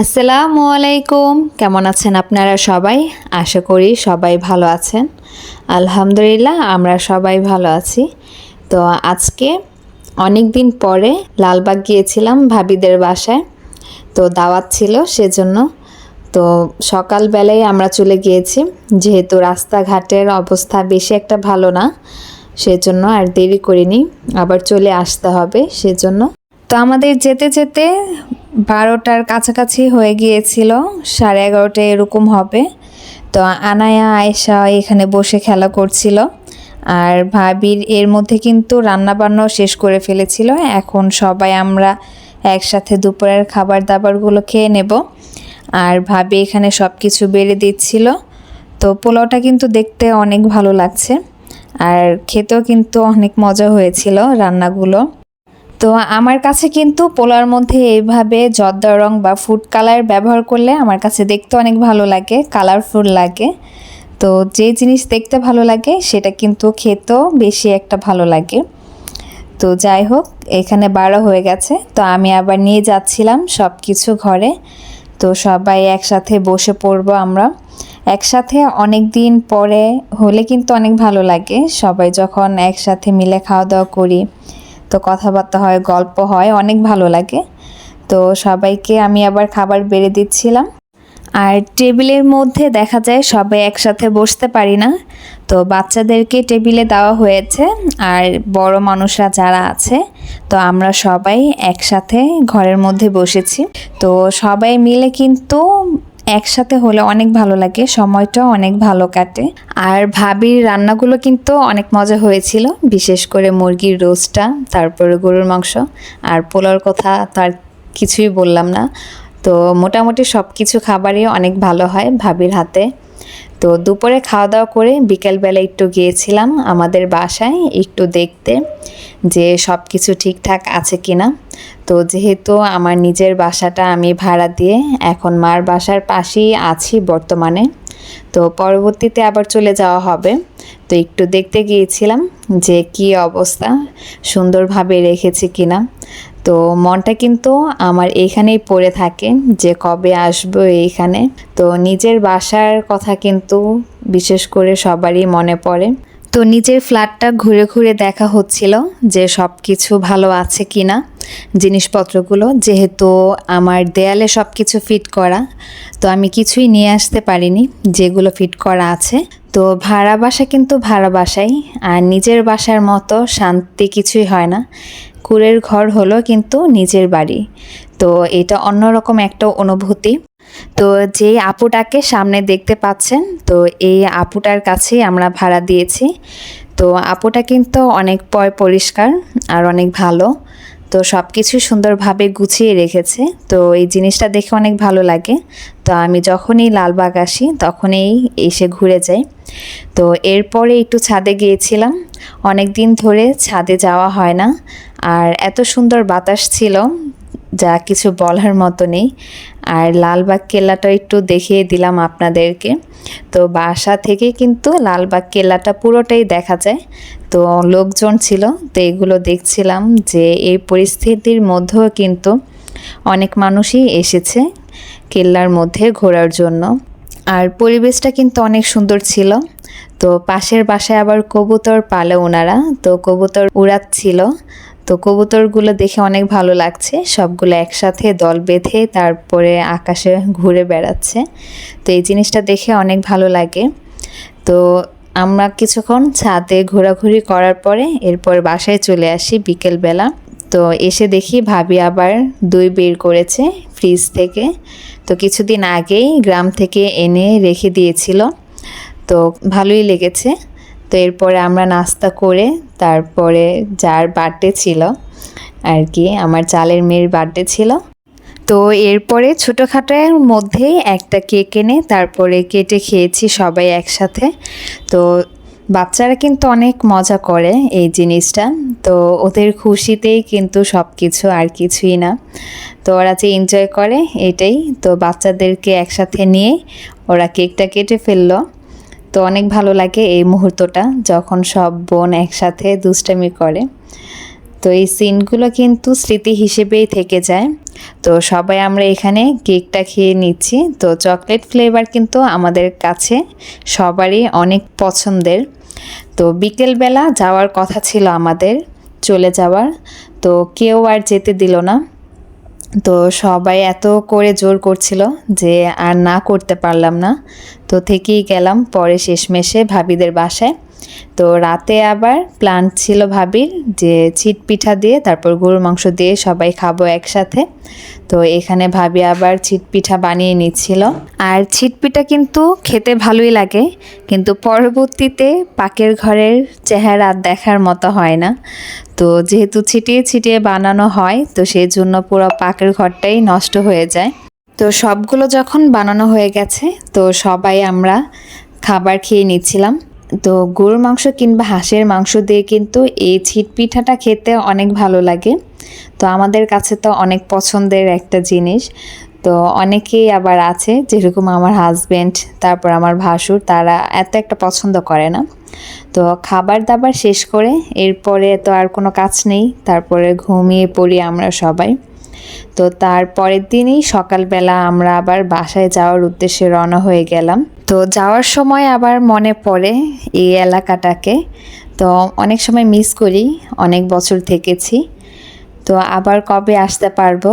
আসসালামু আলাইকুম। কেমন আছেন আপনারা সবাই? আশা করি সবাই ভালো আছেন। আলহামদুলিল্লাহ, আমরা সবাই ভালো আছি। তো আজকে অনেক দিন পরে লালবাগ গিয়েছিলাম ভাবিদের বাসায়। তো দাওয়াত ছিল সেজন্য। তো সকালবেলায় আমরা চলে গিয়েছি। যেহেতু রাস্তাঘাটের অবস্থা বেশি একটা ভালো না, সেজন্য আর দেরি করিনি। আবার চলে আসতে হবে সেজন্য। তো আমাদের যেতে যেতে বারোটার কাছাকাছি হয়ে গিয়েছিল, সাড়ে এগারোটা এরকম হবে। তো আনায়া, আয়েশা এখানে বসে খেলা করছিল। আর ভাবির এর মধ্যে কিন্তু রান্নাবান্নাও শেষ করে ফেলেছিল। এখন সবাই আমরা একসাথে দুপুরের খাবার দাবারগুলো খেয়ে নেব। আর ভাবি এখানে সব কিছু বেড়ে দিচ্ছিল। তো পোলাওটা কিন্তু দেখতে অনেক ভালো লাগছে। আর খেতেও কিন্তু অনেক মজা হয়েছিল রান্নাগুলো। তো আমার কাছে কিন্তু পোলার মধ্যে এইভাবে জর্দা রং বা ফুড কালার ব্যবহার করলে আমার কাছে দেখতে অনেক ভালো লাগে কালারফুল লাগে। তো যে জিনিস দেখতে ভালো লাগে, সেটা কিন্তু খেতেও বেশি একটা ভালো লাগে। তো যাই হোক, এখানে বারো হয়ে গেছে, তো আমি আবার নিয়ে যাচ্ছিলাম সব কিছু ঘরে। তো সবাই একসাথে বসে পড়ব আমরা। একসাথে অনেক দিন পরে হলে কিন্তু অনেক ভালো লাগে। সবাই যখন একসাথে মিলে খাওয়া দাওয়া করি তো কথাবার্তা হয়, গল্প হয়, অনেক ভালো লাগে। তো সবাইকে আমি আবার খাবার বেড়ে দিচ্ছিলাম। আর টেবিলের মধ্যে দেখা যায় সবাই একসাথে বসতে পারি না। তো বাচ্চাদেরকে টেবিলে দেওয়া হয়েছে। আর বড় মানুষরা যারা আছে, তো আমরা সবাই একসাথে ঘরের মধ্যে বসেছি। তো সবাই মিলে কিন্তু একসাথে হলে অনেক ভালো লাগে সময়টা অনেক ভালো কাটে। আর ভাবির রান্নাগুলো কিন্তু অনেক মজা হয়েছিল, বিশেষ করে মুরগির রোস্টটা, তারপরে গরুর মাংস, আর পোলার কথা তার কিছুই বললাম না। তো মোটামুটি সব কিছু খাবারই অনেক ভালো হয় ভাবির হাতে। তো দুপুরে খাওয়া দাওয়া করে বিকেলবেলা একটু গিয়েছিলাম আমাদের বাসায় একটু দেখতে যে সব কিছু ঠিকঠাক আছে কিনা। তো যেহেতু আমার নিজের বাসাটা আমি ভাড়া দিয়ে এখন মার বাসার পাশেই আছি বর্তমানে, তো পরবর্তীতে আবার চলে যাওয়া হবে। তো একটু দেখতে গিয়েছিলাম যে কি অবস্থা, সুন্দরভাবে রেখেছি কিনা। তো মনটা কিন্তু আমার এইখানেই পড়ে থাকে যে কবে আসব এইখানে। তো নিজের বাসার কথা কিন্তু বিশেষ করে সবারই মনে পড়ে। তো নিজের ফ্ল্যাটটা ঘুরে ঘুরে দেখা হচ্ছিল যে সব কিছু ভালো আছে কি না জিনিসপত্রগুলো, যেহেতু আমার দেয়ালে সব কিছু ফিট করা। তো আমি কিছুই নিয়ে আসতে পারিনি যেগুলো ফিট করা আছে। তো ভাড়া বাসা কিন্তু ভাড়া বাসাই, আর নিজের বাসার মতো শান্তি কিছুই হয় না। কুড়ের ঘর হলো কিন্তু নিজের বাড়ি। তো এটা অন্যরকম একটা অনুভূতি। তো যে আপুটাকে সামনে দেখতে পাচ্ছেন, তো এই আপুটার কাছেই আমরা ভাড়া দিয়েছি। তো আপুটা কিন্তু অনেক পয় পরিষ্কার আর অনেক ভালো। তো সব কিছু সুন্দরভাবে গুছিয়ে রেখেছে। তো এই জিনিসটা দেখে অনেক ভালো লাগে। তো আমি যখনই লালবাগ আসি, তখনই এসে ঘুরে যাই। তো এরপরে একটু ছাদে গিয়েছিলাম। অনেক দিন ধরে ছাদে যাওয়া হয় না। আর এত সুন্দর বাতাস ছিল যা কিছু বলার মতো নেই। আর লালবাগ কেল্লাটা একটু দেখিয়ে দিলাম আপনাদেরকে। তো বাসা থেকে কিন্তু লালবাগ কেল্লাটা পুরোটাই দেখা যায়। তো লোকজন ছিল, তো এগুলো দেখছিলাম যে এই পরিস্থিতির মধ্যেও কিন্তু অনেক মানুষই এসেছে কেল্লার মধ্যে ঘোরার জন্য। আর পরিবেশটা কিন্তু অনেক সুন্দর ছিল। তো পাশের বাসায় আবার কবুতর পালে ওনারা। তো কবুতর উড়াচ্ছিল। তো কবুতরগুলো দেখে অনেক ভালো লাগছে। সবগুলো একসাথে দল বেঁধে তারপরে আকাশে ঘুরে বেড়াচ্ছে। তো এই জিনিসটা দেখে অনেক ভালো লাগে। তো আমরা কিছুক্ষণ ছাদে ঘোরাঘুরি করার পরে এরপর বাসায় চলে আসি বিকেলবেলা। তো এসে দেখি ভাবি আবার দই বের করেছে ফ্রিজ থেকে। তো কিছুদিন আগেই গ্রাম থেকে এনে রেখে দিয়েছিল। তো ভালোই লেগেছে। তো এরপরে আমরা নাস্তা করে তারপরে যার বার্থডে ছিল আর কি, আমার চালের মেয়ের বার্থডে ছিল। তো এরপরে ছোটোখাটোর মধ্যেই একটা কেক এনে তারপরে কেটে খেয়েছি সবাই একসাথে। তো বাচ্চারা কিন্তু অনেক মজা করে এই জিনিসটা। তো ওদের খুশিতেই কিন্তু সব কিছু আর কিছুই না। তো ওরা যে এনজয় করে এটাই। তো বাচ্চাদেরকে একসাথে নিয়ে ওরা কেকটা কেটে ফেলল। তো অনেক ভালো লাগে এই মুহূর্তটা যখন সব বোন একসাথে দুষ্টামি করে। তো এই সিনগুলো কিন্তু স্মৃতি হিসেবেই থেকে যায়। তো সবাই আমরা এখানে কেকটা খেয়ে নিচ্ছি। তো চকলেট ফ্লেভার কিন্তু আমাদের কাছে সবারই অনেক পছন্দের। তো বিকেলবেলা যাওয়ার কথা ছিল আমাদের, চলে যাওয়ার। তো কেউ আর যেতে দিল না। তো সবাই এত করে জোর করছিল যে আর না করতে পারলাম না। তো থেকেই গেলাম পরে শেষমেশে ভাবিদের বাসায়। তো রাতে আবার প্ল্যান ছিল ভাবির যে ছিট পিঠা দিয়ে তারপর গরুর মাংস দিয়ে সবাই খাব একসাথে। তো এখানে ভাবি আবার ছিট পিঠা বানিয়ে নিচ্ছিল। আর ছিট পিঠা কিন্তু খেতে ভালোই লাগে, কিন্তু পরবর্তীতে পাকের ঘরের চেহারা দেখার মতো হয় না। তো যেহেতু ছিটিয়ে ছিটিয়ে বানানো হয়, তো সেই জন্য পুরো পাকের ঘরটাই নষ্ট হয়ে যায়। তো সবগুলো যখন বানানো হয়ে গেছে, তো সবাই আমরা খাবার খেয়ে নিচ্ছিলাম। তো গরুর মাংস কিংবা হাঁসের মাংস দিয়ে কিন্তু এই ছিট পিঠাটা খেতে অনেক ভালো লাগে। তো আমাদের কাছে তো অনেক পছন্দের একটা জিনিস। তো অনেকেই আবার আছে, যেরকম আমার হাজব্যান্ড তারপর আমার ভাসুর, তারা এত একটা পছন্দ করে না। তো খাবার দাবার শেষ করে, এরপরে তো আর কোনো কাজ নেই, তারপরে ঘুমিয়ে পড়ি আমরা সবাই। তো তার পরের দিনই সকালবেলা আমরা আবার বাসায় যাওয়ার উদ্দেশ্যে রওনা হয়ে গেলাম। তো যাওয়ার সময় আবার মনে পড়ে এই এলাকাটাকে। তো অনেক সময় মিস করি, অনেক বছর থেকেছি। তো আবার কবে আসতে পারব,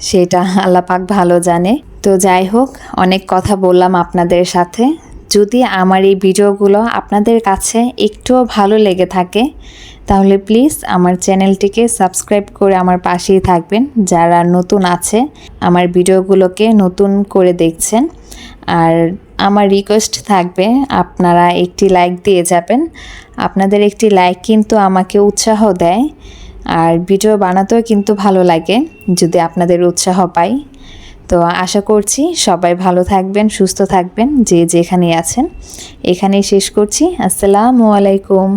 সেটা আল্লাপাক ভালো জানে। তো যাই হোক, অনেক কথা বললাম আপনাদের সাথে। যদি আমার এই ভিডিওগুলো আপনাদের কাছে একটুও ভালো লেগে থাকে তাহলে প্লিজ আমার চ্যানেলটিকে সাবস্ক্রাইব করে আমার পাশেই থাকবেন যারা নতুন আছে, আমার ভিডিওগুলোকে নতুন করে দেখছেন। আর আমার রিকোয়েস্ট থাকবে, আপনারা একটি লাইক দিয়ে যাবেন। আপনাদের একটি লাইক কিন্তু আমাকে উৎসাহ দেয়, আর ভিডিও বানাতেও কিন্তু ভালো লাগে যদি আপনাদের উৎসাহ পাই। তো আশা করছি সবাই ভালো থাকবেন, সুস্থ থাকবেন, যে যেখানেই আছেন। এখানেই শেষ করছি। আসসালামু আলাইকুম।